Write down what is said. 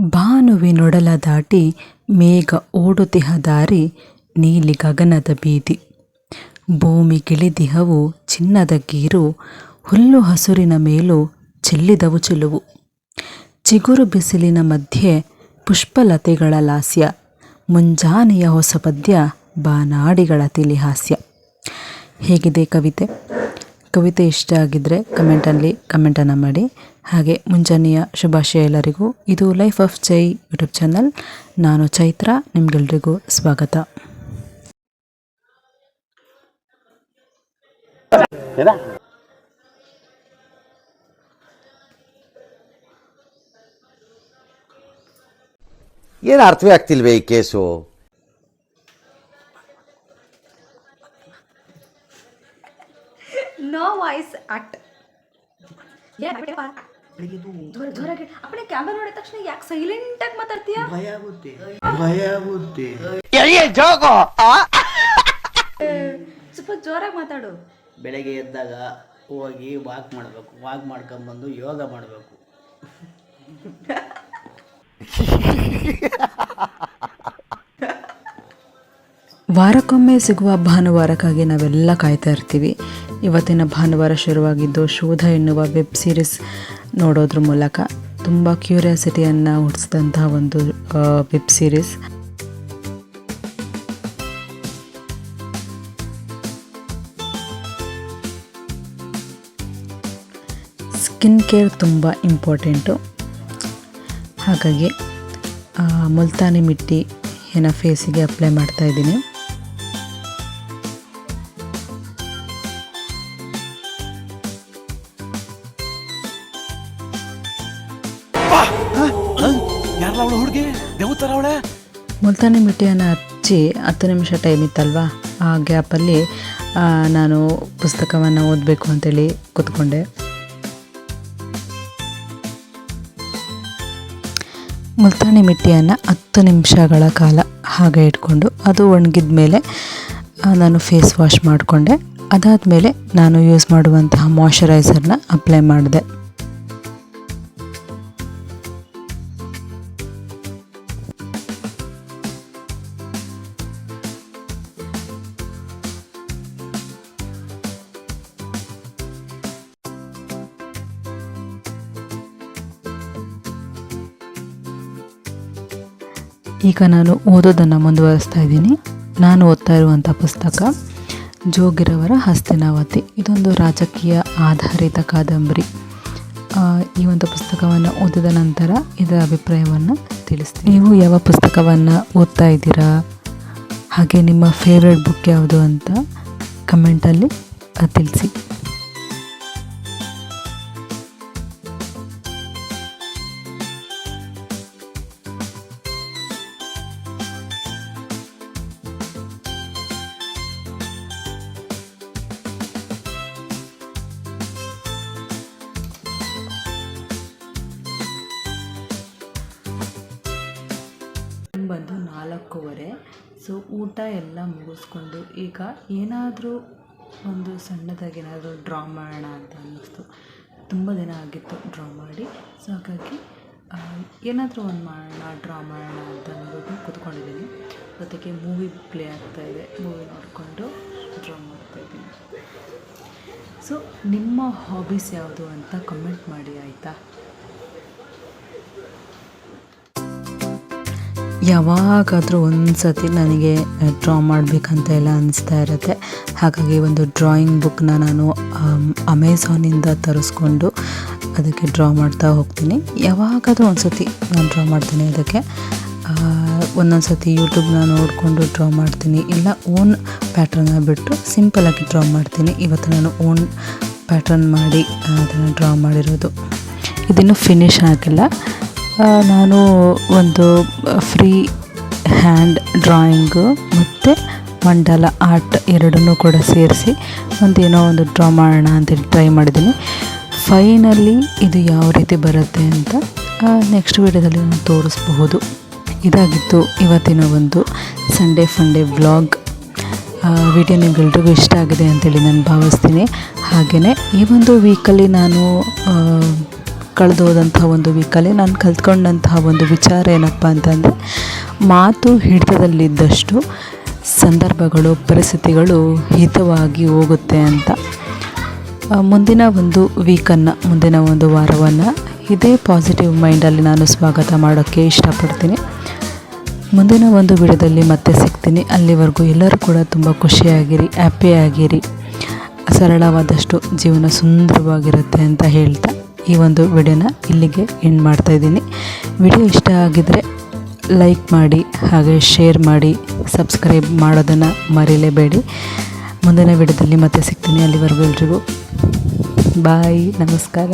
ಭಾನುವಿನೊಡಲ ದಾಟಿ ಮೇಘ ಓಡುತಿಹ ದಾರಿ ನೀಲಿ ಗಗನದ ಬೀದಿ. ಭೂಮಿಗಿಳಿದಿಹವು ಚಿನ್ನದ ಗೀರು, ಹುಲ್ಲು ಹಸುರಿನ ಮೇಲೂ ಚೆಲ್ಲಿದವು ಚೆಲುವು. ಚಿಗುರು ಬಿಸಿಲಿನ ಮಧ್ಯೆ ಪುಷ್ಪಲತೆಗಳ ಲಾಸ್ಯ, ಮುಂಜಾನೆಯ ಹೊಸ ಪದ್ಯ ಬಾನಾಡಿಗಳ ತಿಳಿಹಾಸ್ಯ ಹೇಗಿದೆ ಕವಿತೆ? ಕವಿತೆ ಇಷ್ಟ ಆಗಿದ್ದರೆ ಕಮೆಂಟಲ್ಲಿ ಕಮೆಂಟನ್ನು ಮಾಡಿ. ಹಾಗೆ ಮುಂಜಾನೆಯ ಶುಭಾಶಯ ಎಲ್ಲರಿಗೂ. ಇದು life of Chai YouTube channel ನಾನು ಚೈತ್ರ, ನಿಮ್ಗೆಲ್ರಿಗೂ ಸ್ವಾಗತ. ಏನು ಅರ್ಥವೇ ಆಗ್ತಿಲ್ವೇ ಈ ಕೇಸು? ವಾಯ್ಸ್ ಆಕ್ಟ್ ಜೋರಾಗಿ ಅಪ್ಪಣೆ ಕ್ಯಾಮ್ರಾ ನೋಡಿದ ತಕ್ಷಣ ಯಾಕೆ ಸೈಲೆಂಟ್ ಆಗಿ ಮಾತಾಡ್ತೀಯ? ಭಯ ಆಗುತ್ತೆ ಭಯ ಆಗುತ್ತೆ. ಸ್ವಲ್ಪ ಜೋರಾಗಿ ಮಾತಾಡು. ಬೆಳಗ್ಗೆ ಎದ್ದಾಗ ಹೋಗಿ ವಾಕ್ ಮಾಡಬೇಕು ವಾಕ್ ಮಾಡ್ಕೊಂಬಂದು ಯೋಗ ಮಾಡಬೇಕು. ವಾರಕ್ಕೊಮ್ಮೆ ಸಿಗುವ ಭಾನುವಾರಕ್ಕಾಗಿ ನಾವೆಲ್ಲ ಕಾಯ್ತಾ ಇರ್ತೀವಿ. ಇವತ್ತಿನ ಭಾನುವಾರ ಶುರುವಾಗಿದ್ದು ಶೋಧ ಎನ್ನುವ ವೆಬ್ ಸೀರೀಸ್ ನೋಡೋದ್ರ ಮೂಲಕ ತುಂಬ ಕ್ಯೂರಿಯಾಸಿಟಿಯನ್ನು ಹುಟ್ಟಿಸಿದಂತಹ ಒಂದು ವೆಬ್ ಸೀರೀಸ್ ಸ್ಕಿನ್ ಕೇರ್ ತುಂಬ ಇಂಪಾರ್ಟೆಂಟು ಹಾಗಾಗಿ ಮುಲ್ತಾನಿ ಮಿಟ್ಟಿ ಏನ ಫೇಸಿಗೆ ಅಪ್ಲೈ ಮಾಡ್ತಾ ಇದ್ದೀನಿ. ಹುಡುಗಿ ದೇವತರ ಅವಳೆ? ಮುಲ್ತಾನಿ ಮಿಟ್ಟಿಯನ್ನು ಹಚ್ಚಿ ಹತ್ತು ನಿಮಿಷ ಟೈಮ್ ಇತ್ತಲ್ವಾ? ಆ ಗ್ಯಾಪಲ್ಲಿ ನಾನು ಪುಸ್ತಕವನ್ನು ಓದಬೇಕು ಅಂತೇಳಿ ಕೂತ್ಕೊಂಡೆ. ಮುಲ್ತಾನಿ ಮಿಟ್ಟಿಯನ್ನು ಹತ್ತು ನಿಮಿಷಗಳ ಕಾಲ ಹಾಗೆ ಇಟ್ಕೊಂಡು ಅದು ಒಣಗಿದ ಮೇಲೆ ನಾನು ಫೇಸ್ ವಾಶ್ ಮಾಡಿಕೊಂಡೆ. ಅದಾದಮೇಲೆ ನಾನು ಯೂಸ್ ಮಾಡುವಂತಹ ಮಾಯಶ್ಚರೈಸರ್ನ ಅಪ್ಲೈ ಮಾಡಿದೆ. ಈಗ ನಾನು ಓದೋದನ್ನು ಮುಂದುವರಿಸ್ತಾ ಇದ್ದೀನಿ. ನಾನು ಓದ್ತಾ ಇರುವಂಥ ಪುಸ್ತಕ ಜೋಗಿರವರ ಹಸ್ತಿನಾವತಿ. ಇದೊಂದು ರಾಜಕೀಯ ಆಧಾರಿತ ಕಾದಂಬರಿ. ಈ ಒಂದು ಪುಸ್ತಕವನ್ನು ಓದಿದ ನಂತರ ಇದರ ಅಭಿಪ್ರಾಯವನ್ನು ತಿಳಿಸ್ತೀನಿ. ನೀವು ಯಾವ ಪುಸ್ತಕವನ್ನು ಓದ್ತಾ ಇದ್ದೀರಾ? ಹಾಗೆ ನಿಮ್ಮ ಫೇವ್ರೆಟ್ ಬುಕ್ ಯಾವುದು ಅಂತ ಕಮೆಂಟಲ್ಲಿ ಆ, ತಿಳಿಸಿ ಬಂದು ನಾಲ್ಕೂವರೆ. ಸೊ ಊಟ ಎಲ್ಲ ಮುಗಿಸ್ಕೊಂಡು ಈಗ ಏನಾದರೂ ಒಂದು ಸಣ್ಣದಾಗಿ ಏನಾದರೂ ಡ್ರಾ ಮಾಡೋಣ ಅಂತ ಅನ್ನಿಸ್ತು. ತುಂಬ ದಿನ ಆಗಿತ್ತು ಡ್ರಾ ಮಾಡಿ. ಸೊ ಹಾಗಾಗಿ ಏನಾದರೂ ಒಂದು ಮಾಡೋಣ ಡ್ರಾ ಮಾಡೋಣ ಅಂತ ಅಂದ್ಬಿಟ್ಟು ಕೂತ್ಕೊಂಡಿದ್ದೀನಿ. ಜೊತೆಗೆ ಮೂವಿ ಪ್ಲೇ ಆಗ್ತಾಯಿದೆ ಮೂವಿ ನೋಡಿಕೊಂಡು ಡ್ರಾ ಮಾಡ್ತಾಯಿದ್ದೀನಿ ಸೊ ನಿಮ್ಮ ಹಾಬೀಸ್ ಯಾವುದು ಅಂತ ಕಮೆಂಟ್ ಮಾಡಿ, ಆಯಿತಾ? ಯಾವಾಗಾದರೂ ಒಂದು ಸತಿ ನನಗೆ ಡ್ರಾ ಮಾಡಬೇಕಂತ ಎಲ್ಲ ಅನಿಸ್ತಾ ಇರುತ್ತೆ. ಹಾಗಾಗಿ ಒಂದು ಡ್ರಾಯಿಂಗ್ ಬುಕ್ನ ನಾನು ಅಮೆಝಾನಿಂದ ತರಿಸ್ಕೊಂಡು ಅದಕ್ಕೆ ಡ್ರಾ ಮಾಡ್ತಾ ಹೋಗ್ತೀನಿ. ಯಾವಾಗಾದರೂ ಒಂದು ಸತಿ ನಾನು ಡ್ರಾ ಮಾಡ್ತೀನಿ ಅದಕ್ಕೆ. ಒಂದೊಂದು ಸತಿ ಯೂಟ್ಯೂಬ್ನ ನೋಡಿಕೊಂಡು ಡ್ರಾ ಮಾಡ್ತೀನಿ. ಇಲ್ಲ ಓನ್ ಪ್ಯಾಟ್ರನ್ನ ಬಿಟ್ಟು ಸಿಂಪಲಾಗಿ ಡ್ರಾ ಮಾಡ್ತೀನಿ. ಇವತ್ತು ನಾನು ಓನ್ ಪ್ಯಾಟ್ರನ್ ಮಾಡಿ ಅದನ್ನು ಡ್ರಾ ಮಾಡಿರೋದು. ಇದನ್ನು ಫಿನಿಶ್ ಆಗಿಲ್ಲ. ನಾನು ಒಂದು ಫ್ರೀ ಹ್ಯಾಂಡ್ ಡ್ರಾಯಿಂಗು ಮತ್ತು ಮಂಡಲ ಆರ್ಟ್ ಎರಡನ್ನೂ ಕೂಡ ಸೇರಿಸಿ ಒಂದೇನೋ ಒಂದು ಡ್ರಾ ಮಾಡೋಣ ಅಂತೇಳಿ ಟ್ರೈ ಮಾಡಿದ್ದೀನಿ. ಫೈನಲಿ ಇದು ಯಾವ ರೀತಿ ಬರುತ್ತೆ ಅಂತ ನೆಕ್ಸ್ಟ್ ವೀಡಿಯೋದಲ್ಲಿ ನಾನು ತೋರಿಸ್ಬಹುದು. ಇದಾಗಿತ್ತು ಇವತ್ತಿನ ಒಂದು ಸಂಡೇ ಫಂಡೇ ವ್ಲಾಗ್ ವಿಡಿಯೋ ನಿಮಗೆಲ್ರಿಗೂ ಇಷ್ಟ ಆಗಿದೆ ಅಂತೇಳಿ ನಾನು ಭಾವಿಸ್ತೀನಿ. ಹಾಗೆಯೇ ಈ ಒಂದು ವೀಕಲ್ಲಿ ನಾನು ಕಳೆದೋದಂಥ ಒಂದು ವೀಕಲ್ಲಿ ನಾನು ಕಲ್ತ್ಕೊಂಡಂತಹ ಒಂದು ವಿಚಾರ ಏನಪ್ಪ ಅಂತಂದರೆ, ಮಾತು ಹಿಡಿತದಲ್ಲಿದ್ದಷ್ಟು ಸಂದರ್ಭಗಳು, ಪರಿಸ್ಥಿತಿಗಳು ಹಿತವಾಗಿ ಹೋಗುತ್ತೆ ಅಂತ. ಮುಂದಿನ ಒಂದು ವೀಕನ್ನು, ಮುಂದಿನ ಒಂದು ವಾರವನ್ನು ಇದೇ ಪಾಸಿಟಿವ್ ಮೈಂಡಲ್ಲಿ ನಾನು ಸ್ವಾಗತ ಮಾಡೋಕ್ಕೆ ಇಷ್ಟಪಡ್ತೀನಿ. ಮುಂದಿನ ಒಂದು ವಿಡಿಯೋದಲ್ಲಿ ಮತ್ತೆ ಸಿಗ್ತೀನಿ. ಅಲ್ಲಿವರೆಗೂ ಎಲ್ಲರೂ ಕೂಡ ತುಂಬ ಖುಷಿಯಾಗಿರಿ ಹ್ಯಾಪಿಯಾಗಿರಿ ಸರಳವಾದಷ್ಟು ಜೀವನ ಸುಂದರವಾಗಿರುತ್ತೆ ಅಂತ ಹೇಳ್ತಾ ಈ ಒಂದು ವಿಡಿಯೋನ ಇಲ್ಲಿಗೆ ಎಂಡ್ ಮಾಡ್ತಾಯಿದ್ದೀನಿ ವಿಡಿಯೋ ಇಷ್ಟ ಆಗಿದ್ರೆ ಲೈಕ್ ಮಾಡಿ, ಹಾಗೆ ಶೇರ್ ಮಾಡಿ ಸಬ್ಸ್ಕ್ರೈಬ್ ಮಾಡೋದನ್ನು ಮರೀಲೇಬೇಡಿ. ಮುಂದಿನ ವಿಡಿಯೋದಲ್ಲಿ ಮತ್ತೆ ಸಿಗ್ತೀನಿ. ಅಲ್ಲಿವರೆಗೂ ಎಲ್ರಿಗೂ ಬಾಯ್ ನಮಸ್ಕಾರ.